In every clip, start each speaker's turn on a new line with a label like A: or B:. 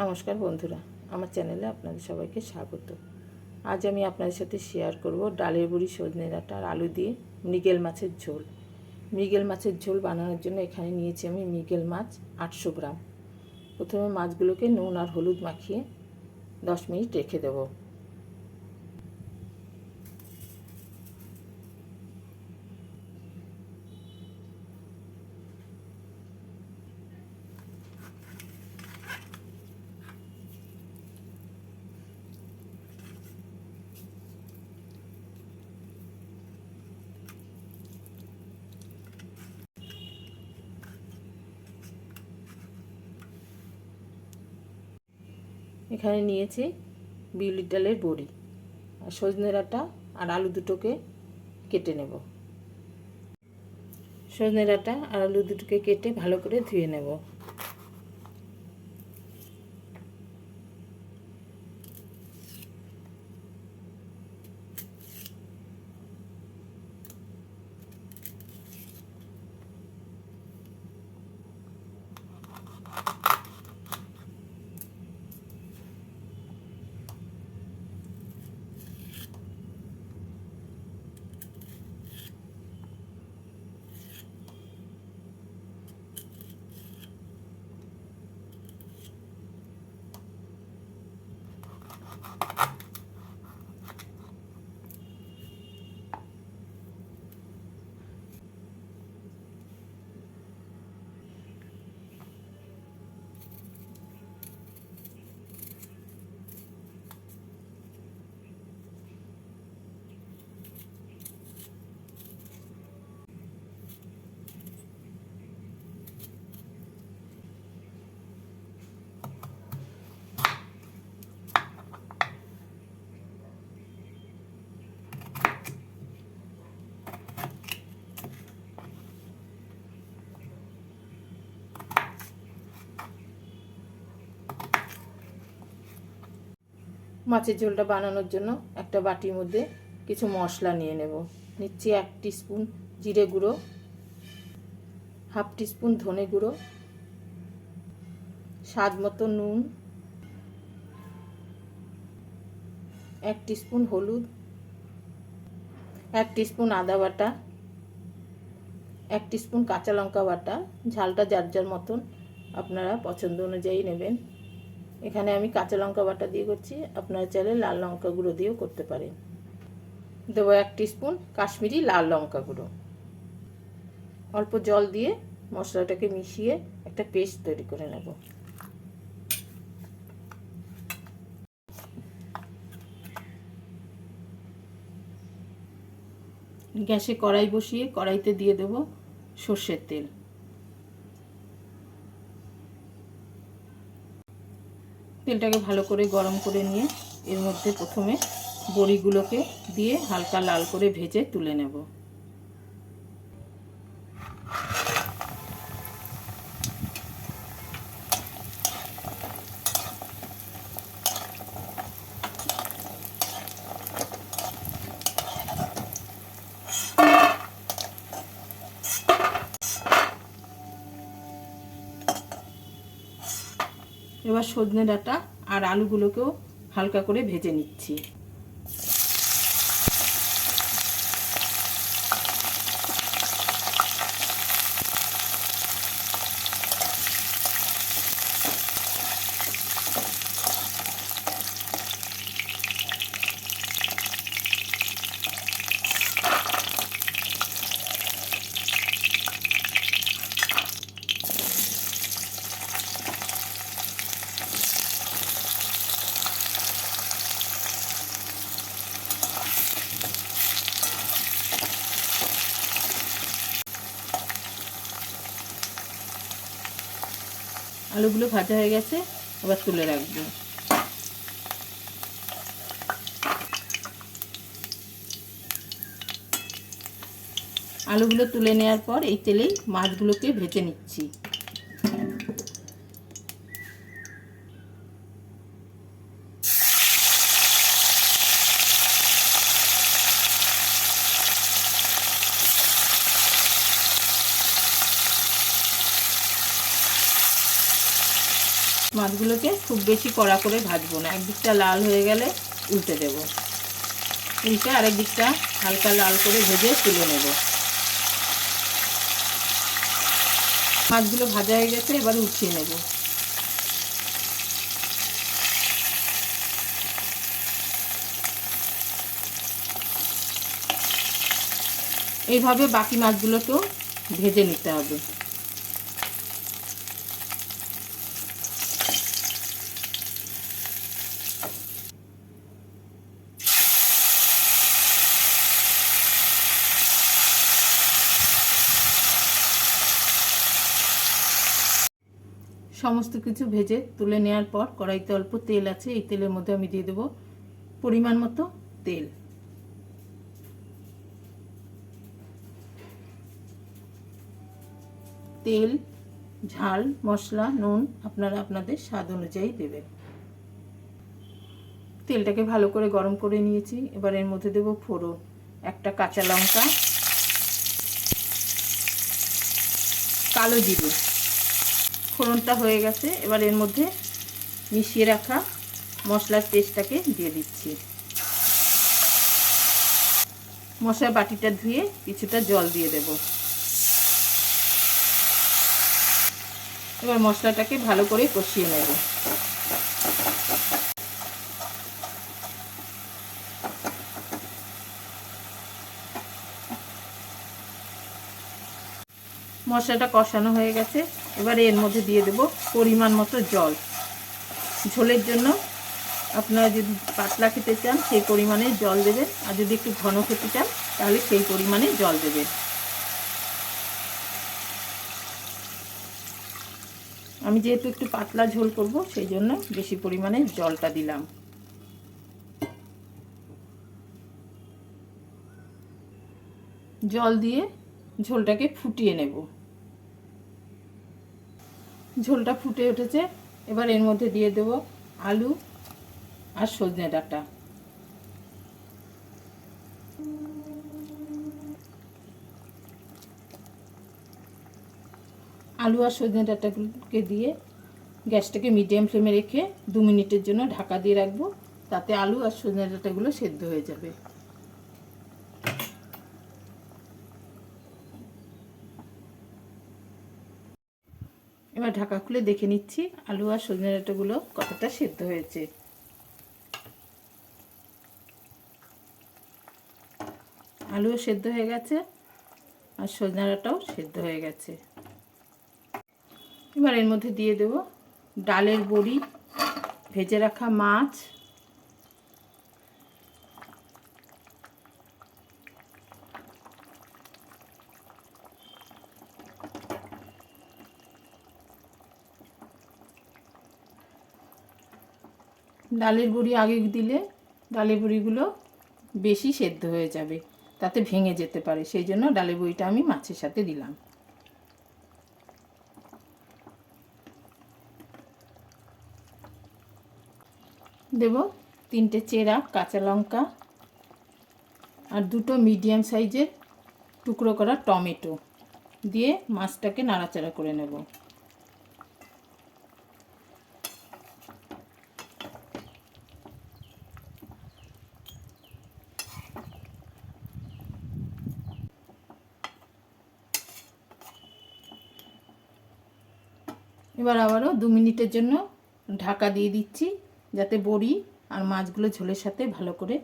A: নমস্কার বন্ধুরা, আমার চ্যানেলে আপনাদের সবাইকে স্বাগত। আজ আমি আপনাদের সাথে শেয়ার করব ডালের বুড়ি সজনে ডাটা আর আলু দিয়ে মৃগেল মাছের ঝোল। মৃগেল মাছের ঝোল বানানোর জন্য এখানে নিয়েছি আমি মৃগেল মাছ আটশো গ্রাম। প্রথমে মাছগুলোকে নুন আর হলুদ মাখিয়ে দশ মিনিট রেখে দেবো। এখানে নিয়েছি বিউলির ডালের বড়ি আর সজনে ডাঁটা আর আলু দুটোকে কেটে নেব। সজনে ডাঁটা আর আলু দুটোকে কেটে ভালো করে ধুয়ে নেব। মাছের ঝোলটা বানানোর জন্য একটা বাটির মধ্যে কিছু মশলা নিয়ে নেব। নিচ্ছি এক স্পুন জিরে গুঁড়ো, হাফ স্পুন ধনে গুঁড়ো, স্বাদ মতো নুন, এক স্পুন হলুদ, এক স্পুন আদা বাটা, এক স্পুন কাঁচা লঙ্কা বাটা। ঝালটা যার যার মতন আপনারা পছন্দ অনুযায়ী নেবেন। এখানে আমি কাঁচা লঙ্কা বাটা দিয়ে করছি। আপনারা চাইলে লাল লঙ্কা গুঁড়ো দিয়েও করতে পারেন। দেবো এক স্পুন কাশ্মীরি লাল লঙ্কা গুঁড়ো। অল্প জল দিয়ে মশলাটাকে মিশিয়ে একটা পেস্ট তৈরি করে নেব। গ্যাসে কড়াই বসিয়ে কড়াইতে দিয়ে দেব সর্ষের তেল। তেলটাকে ভালো করে গরম করে নিয়ে এর মধ্যে প্রথমে বড়িগুলোকে দিয়ে হালকা লাল করে ভেজে তুলে নেব। এবার সজনে ডাঁটা আর আলুগুলোকেও হালকা করে ভেজে নিচ্ছি। আলুগুলো ভাজা হয়ে গেছে আবার তুলে রাখব। আলুগুলো তুলে নেওয়ার পর এই তেলেই মাছগুলোকে ভেজে নিচ্ছি মাছগুলোকে খুব বেশি কড়া করে ভাজবো না। একদিকটা লাল হয়ে গেলে উল্টে দেব। উল্টে আরেক দিকটা হালকা লাল করে ভেজে তুলে নেব। মাছগুলো ভাজা হয়ে গেছে, এবার উঠিয়ে নেব। এইভাবে বাকি মাছগুলোকেও ভেজে নিতে হবে। সমস্ত কিছু ভেজে তুলে নেওয়ার পর কড়াইতে অল্প তেল আছে, এই তেলের মধ্যে আমি দিয়ে দেবো পরিমাণ মতো তেল। তেল, ঝাল, মশলা, নুন আপনারা আপনাদের স্বাদ অনুযায়ী দেবেন। তেলটাকে ভালো করে গরম করে নিয়েছি, এবার এর মধ্যে দেবো ফোড়ন, একটা কাঁচা লঙ্কা, কালো জিরে। ফোড়নটা হয়ে গেছে। এবার এর মধ্যে মিশিয়ে রাখা মশলার পেস্টটাকে দিয়ে দিচ্ছি। মশলার বাটিটা ধুয়ে কিছুটা জল দিয়ে দেব। এবার মশলাটাকে ভালো করে কষিয়ে নেব। মশলাটা কষানো হয়ে গেছে। এবার এর মধ্যে দিয়ে দেব পরিমাণ মতো জল। ঝোলের জন্য আপনারা যদি পাতলা খেতে চান, সেই পরিমাণে জল দেবেন। আর যদি একটু ঘন খেতে চান, তাহলে সেই পরিমাণে জল দেবেন। আমি যেহেতু একটু পাতলা ঝোল করব, সেই জন্য বেশি পরিমাণে জলটা দিলাম। জল দিয়ে ঝোলটাকে ফুটিয়ে নেব। ঝোলটা ফুটে উঠেছে। এবার এর মধ্যে দিয়ে দেব আলু আর সজনে ডাঁটা। আলু আর সজনে ডাঁটাগুলোকে দিয়ে গ্যাসটাকে মিডিয়াম ফ্লেমে রেখে দু মিনিটের জন্য ঢাকা দিয়ে রাখব। তাতে আলু আর সজনে ডাঁটাগুলো সেদ্ধ হয়ে যাবে। এবার ঢাকা খুলে দেখে নিচ্ছি আলু আর সজনে ডাঁটাগুলো কতটা সেদ্ধ হয়েছে। আলুও সেদ্ধ হয়ে গেছে আর সজনে ডাঁটাও সেদ্ধ হয়ে গেছে। এবার এর মধ্যে দিয়ে দেব ডালের বড়ি, ভেজে রাখা মাছ ডালের বড়ি আগে দিলে ডালের বড়িগুলো বেশি সেদ্ধ হয়ে যাবে, তাতে ভেঙে যেতে পারে। সেই জন্য ডালের বড়িটা আমি মাছের সাথে দিলাম। দেব তিনটে চেরা, কাঁচা লঙ্কা আর দুটো মিডিয়াম সাইজের টুকরো করা টমেটো দিয়ে মাছটাকে নাড়াচাড়া করে নেব। এবার আবারও দু মিনিটের জন্য ঢাকা দিয়ে দিচ্ছি, যাতে বড়ি আর মাছগুলো ঝোলের সাথে ভালো করে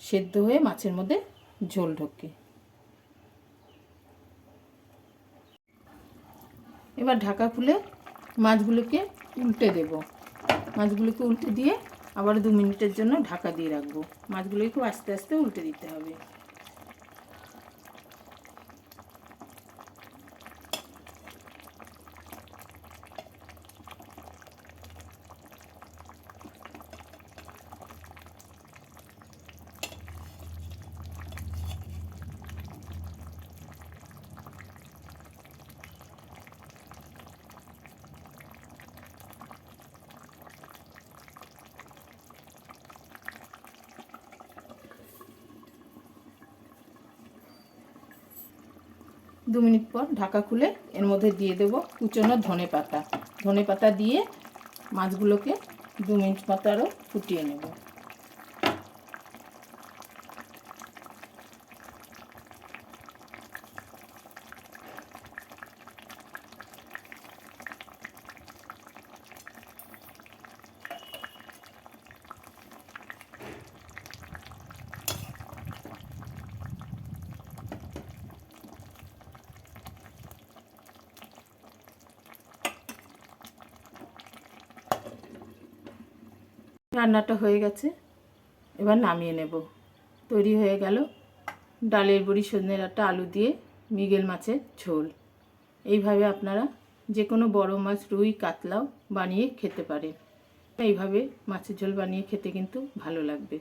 A: সেদ্ধ হয়ে মাছের মধ্যে ঝোল ঢোকে। এবার ঢাকা খুলে মাছগুলোকে উল্টে দেব। মাছগুলোকে উল্টে দিয়ে আবার দু মিনিটের জন্য ঢাকা দিয়ে রাখব। মাছগুলোকে আস্তে আস্তে উল্টে দিতে হবে। দু মিনিট পর ঢাকা খুলে এর মধ্যে দিয়ে দেবো কুচনো ধনে পাতা। ধনে পাতা দিয়ে মাছগুলোকে দু মিনিট মতো আরও ফুটিয়ে নেব। রান্নাটা হয়ে গেছে। এবার নামিয়ে নেব। তৈরি হয়ে গেল ডালের বড়ি, সজনে ডাঁটা, আলু দিয়ে মিগেল মাছের ঝোল। এইভাবে আপনারা যে কোনো বড় মাছ, রুই, কাতলাও বানিয়ে খেতে পারেন। এইভাবে মাছের ঝোল বানিয়ে খেতে কিন্তু ভালো লাগবে।